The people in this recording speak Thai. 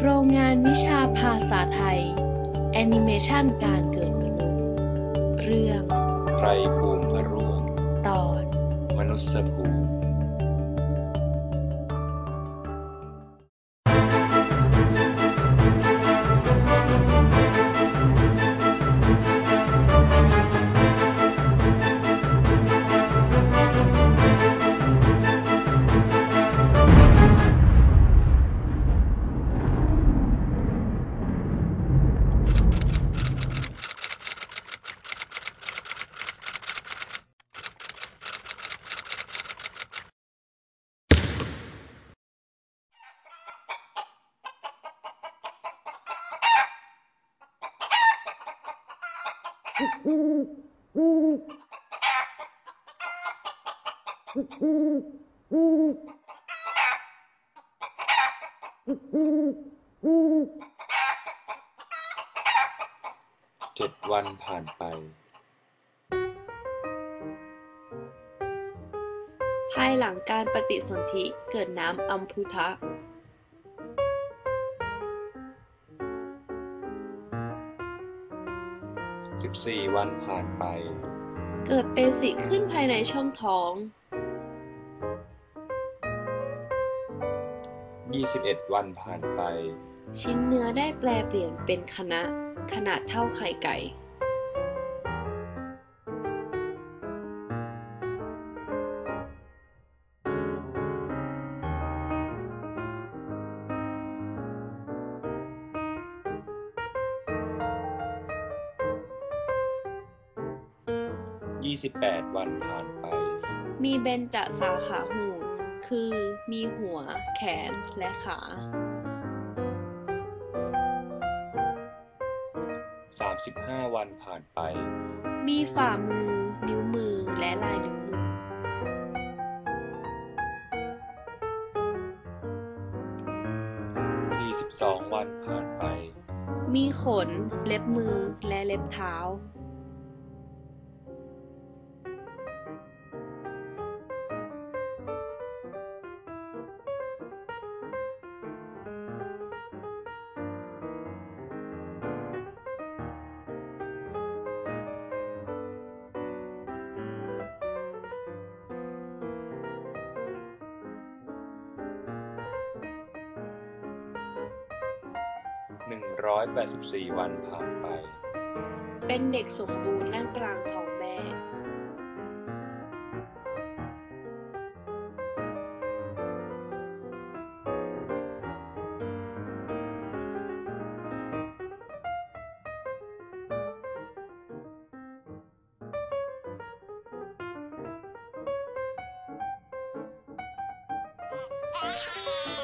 โครงงานวิชาภาษาไทย แอนิเมชันการเกิดมนุษย์ เรื่อง ไตรภูมิพระร่วง ตอน มนุษยภูมิ เจ็ดวันผ่านไป ภายหลังการปฏิสนธิเกิดน้ำอัมพุทะ สิบสี่วันผ่านไป เกิดเปสิขึ้นภายในช่องท้องยี่สิบเอ็ดวันผ่านไป ชิ้นเนื้อได้แปลเปลี่ยนเป็นคณะขนาดเท่าไข่ไก่ ยี่สิบแปดวันผ่านไป มีเบญจสาขาหูด คือมีหัว แขนและขาสามสิบห้าวันผ่านไป มีฝ่ามือ นิ้วมือและลายนิ้วมือสี่สิบสองวันผ่านไป มีขน เล็บมือและเล็บเท้า หนึ่งร้อยแปดสิบสี่วันผ่านไป เป็นเด็กสมบูรณ์นั่งกลางท้องแม่ Ah!